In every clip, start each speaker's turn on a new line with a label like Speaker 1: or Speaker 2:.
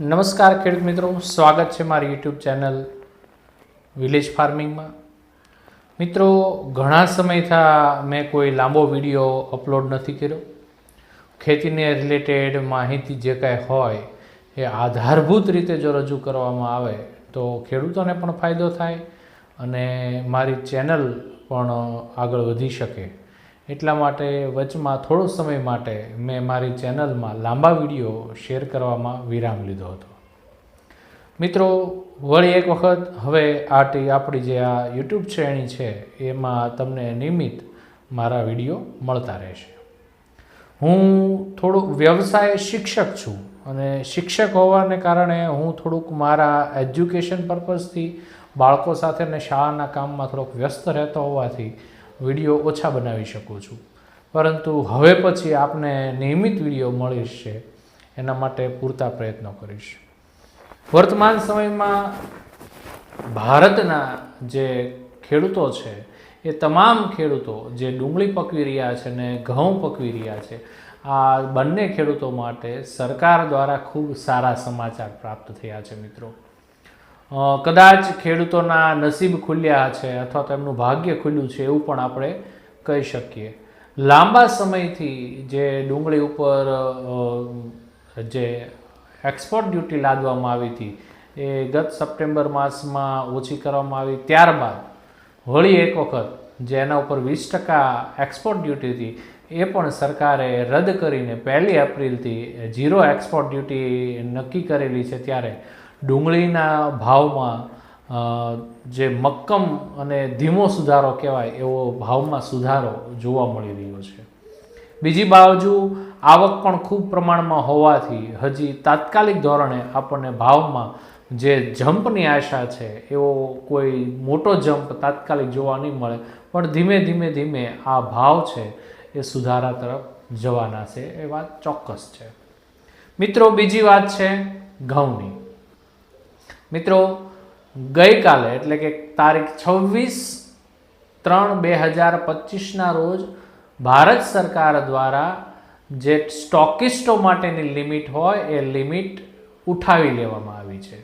Speaker 1: નમસ્કાર ખેડૂત મિત્રો, સ્વાગત છે મારી યુટ્યુબ ચેનલ વિલેજ ફાર્મિંગમાં મિત્રો, ઘણા સમયથી મેં કોઈ લાંબો વીડિયો અપલોડ નથી કર્યો. ખેતીને રિલેટેડ માહિતી જે કાંઈ હોય એ આધારભૂત રીતે જો રજૂ કરવામાં આવે તો ખેડૂતોને પણ ફાયદો થાય અને મારી ચેનલ પણ આગળ વધી શકે. એટલા માટે વચમાં થોડો સમય માટે મેં મારી ચેનલમાં લાંબા વીડિયો શેર કરવામાં વિરામ લીધો હતો. મિત્રો, વળી એક વખત હવે આ આપણી જે આ યુટ્યુબ શ્રેણી છે, એમાં તમને નિયમિત મારા વીડિયો મળતા રહેશે. હું થોડુંક વ્યવસાય શિક્ષક છું અને શિક્ષક હોવાને કારણે હું થોડુંક મારા એજ્યુકેશન પર્પઝથી બાળકો સાથે અને શાળાના કામમાં થોડોક વ્યસ્ત રહેતો હોવાથી વીડિયો ઓછા બનાવી શકું છું. પરંતુ હવે પછી આપને નિયમિત વીડિયો મળીશ છે, એના માટે પૂરતા પ્રયત્નો કરીશ. વર્તમાન સમયમાં ભારતના જે ખેડૂતો છે, એ તમામ ખેડૂતો જે ડુંગળી પકવી રહ્યા છે ને ઘઉં પકવી રહ્યા છે, આ બંને ખેડૂતો માટે સરકાર દ્વારા ખૂબ સારા સમાચાર પ્રાપ્ત થયા છે મિત્રો. કદાચ ખેડૂતોના નસીબ ખુલ્યા છે અથવા તો એમનું ભાગ્ય ખુલ્યું છે એવું પણ આપણે કહી શકીએ. લાંબા સમયથી જે ડુંગળી ઉપર જે એક્સપોર્ટ ડ્યુટી લાદવામાં આવી હતી, એ ગત સપ્ટેમ્બર માસમાં ઓછી કરવામાં આવી. ત્યારબાદ વળી એક વખત જે એના ઉપર વીસ ટકા એક્સપોર્ટ ડ્યુટી હતી, એ પણ સરકારે રદ કરીને પહેલી એપ્રિલથી ઝીરો એક્સપોર્ટ ડ્યુટી નક્કી કરેલી છે ત્યારે. ડુંગળીના ભાવમાં જે મક્કમ અને ધીમો સુધારો કહેવાય એવો ભાવમાં સુધારો જોવા મળી રહ્યો છે. બીજી બાજુ, આવક પણ ખૂબ પ્રમાણમાં હોવાથી હજી તાત્કાલિક ધોરણે આપણને ભાવમાં જે જમ્પની આશા છે, એવો કોઈ મોટો જમ્પ તાત્કાલિક જોવા નહીં મળે, પણ ધીમે ધીમે ધીમે આ ભાવ છે એ સુધારા તરફ જવાના છે, એ વાત ચોક્કસ છે. મિત્રો, બીજી વાત છે ઘઉંની. મિત્રો, ગઈકાલે, એટલે કે તારીખ છવ્વીસ ત્રણ બે હજાર પચીસના રોજ, ભારત સરકાર દ્વારા જે સ્ટોકિસ્ટો માટેની લિમિટ હોય, એ લિમિટ ઉઠાવી લેવામાં આવી છે.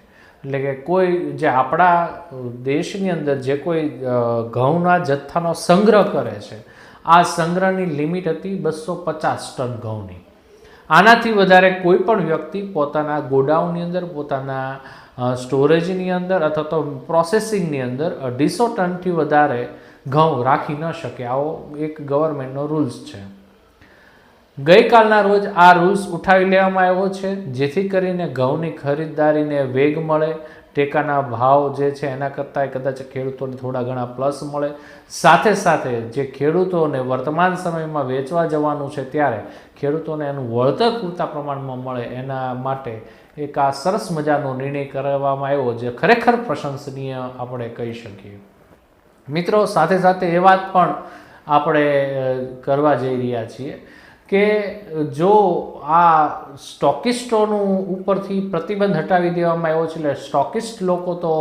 Speaker 1: એટલે કે કોઈ જે આપણા દેશની અંદર જે કોઈ ઘઉંના જથ્થાનો સંગ્રહ કરે છે, આ સંગ્રહની લિમિટ હતી બસો પચાસ ટન ઘઉંની. આનાથી વધારે કોઈ પણ વ્યક્તિ પોતાના ગોડાઉનની અંદર, પોતાના સ્ટોરેજની અંદર અથવા તો પ્રોસેસિંગની અંદર અઢીસો ટનથી વધારે ઘઉં રાખી ન શકે. આવો એક ગવર્મેન્ટનો રૂલ્સ છે. ગઈકાલના રોજ આ રૂલ્સ ઉઠાવી લેવામાં આવ્યો છે, જેથી કરીને ઘઉંની ખરીદદારીને વેગ મળે, ટેકાના ભાવ જે છે એના કરતાં કદાચ ખેડૂતોને થોડા ઘણા પ્લસ મળે. સાથે સાથે જે ખેડૂતોને વર્તમાન સમયમાં વેચવા જવાનું છે ત્યારે ખેડૂતોને એનું વળતર પૂરતા પ્રમાણમાં મળે એના માટે એક આ સરસ મજાનો નિર્ણય કરવામાં આવ્યો જે ખરેખર પ્રશંસનીય આપણે કહી શકીએ. મિત્રો, સાથે સાથે એ વાત પણ આપણે કરવા જઈ રહ્યા છીએ કે જો આ સ્ટોકિસ્ટોનું ઉપરથી પ્રતિબંધ હટાવી દેવામાં આવ્યો છે, એટલે સ્ટોકિસ્ટ લોકો તો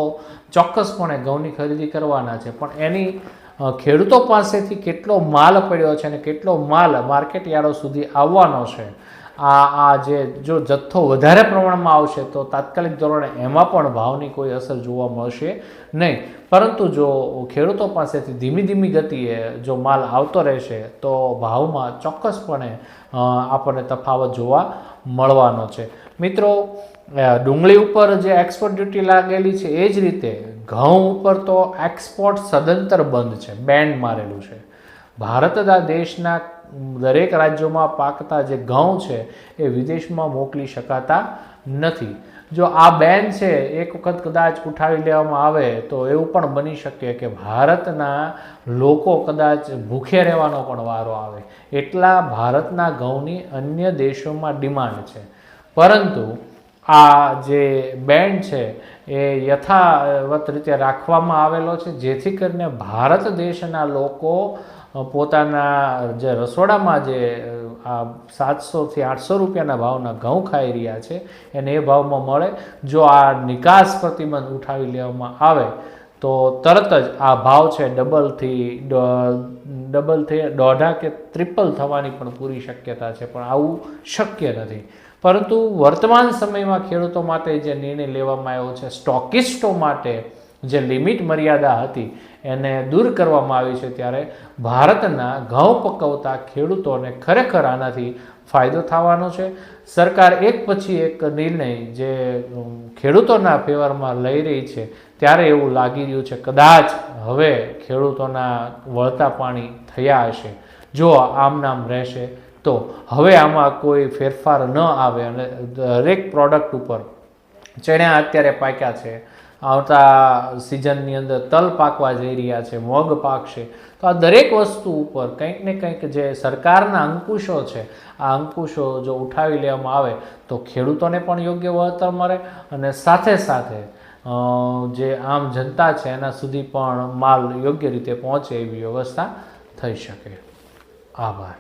Speaker 1: ચોક્કસપણે ઘઉંની ખરીદી કરવાના છે, પણ એની ખેડૂતો પાસેથી કેટલો માલ પડ્યો છે અને કેટલો માલ માર્કેટ યાર્ડો સુધી આવવાનો છે આ આ જે, જો જથ્થો વધારે પ્રમાણમાં આવશે તો તાત્કાલિક ધોરણે એમાં પણ ભાવની કોઈ અસર જોવા મળશે નહીં. પરંતુ જો ખેડૂતો પાસેથી ધીમી ધીમી ગતિએ જો માલ આવતો રહેશે તો ભાવમાં ચોક્કસપણે આપણને તફાવત જોવા મળવાનો છે. મિત્રો ડુંગળી ઉપર જે એક્સપોર્ટ ડ્યુટી લાગેલી છે એ જ રીતે ઘઉં ઉપર તો એક્સપોર્ટ સદંતર બંધ છે બેન્ડ મારેલું છે. ભારત દેશના દરેક રાજ્યોમાં પાકતા જે ઘઉં છે એ વિદેશમાં મોકલી શકાતા નથી. જો આ બેન છે, એક વખત કદાચ ઉઠાવી લેવામાં આવે, તો એવું પણ બની શકે કે ભારતના લોકો કદાચ ભૂખે રહેવાનો પણ વારો આવે. એટલા ભારતના ઘઉંની અન્ય દેશોમાં ડિમાન્ડ છે. પરંતુ આ જે બેન્ડ છે, એ યથાવત રીતે રાખવામાં આવેલો છે, જેથી કરીને ભારત દેશના લોકો પોતાના જે રસોડામાં જે આ સાતસોથી આઠસો રૂપિયાના ભાવના ઘઉં ખાઈ રહ્યા છે, એને એ ભાવમાં મળે. જો આ નિકાસ પ્રતિબંધ ઉઠાવી લેવામાં આવે, તો તરત જ આ ભાવ છે ડબલથી ડબલથી દોઢા કે ટ્રિપલ થવાની પણ પૂરી શક્યતા છે, પણ આવું શક્ય નથી. પરંતુ વર્તમાન સમયમાં ખેડૂતો માટે જે નિર્ણય લેવામાં આવ્યો છે, સ્ટોકિસ્ટો માટે જે લિમિટ મર્યાદા હતી એને દૂર કરવામાં આવી છે ત્યારે ભારતના ઘઉં પકવતા ખેડૂતોને ખરેખર આનાથી ફાયદો થવાનો છે. સરકાર એક પછી એક નિર્ણય જે ખેડૂતોના ફેવરમાં લઈ રહી છે ત્યારે એવું લાગી રહ્યું છે કદાચ હવે ખેડૂતોના વળતા પાણી થયા હશે. જો આમ નામ રહેશે તો હવે આમાં કોઈ ફેરફાર ન આવે અને દરેક પ્રોડક્ટ ઉપર. ચણ્યા અત્યારે પાક્યા છે આવતા સિઝનની અંદર તલ પાકવા જઈ રહ્યા છે, મગ પાકશે. તો આ દરેક વસ્તુ ઉપર કંઈક ને કંઈક જે સરકારના અંકુશો છે, આ અંકુશો જો ઉઠાવી લેવામાં આવે, તો ખેડૂતોને પણ યોગ્ય વળતર મળે અને સાથે સાથે જે આમ જનતા છે, એના સુધી પણ માલ યોગ્ય રીતે પહોંચે એવી વ્યવસ્થા થઈ શકે. આભાર.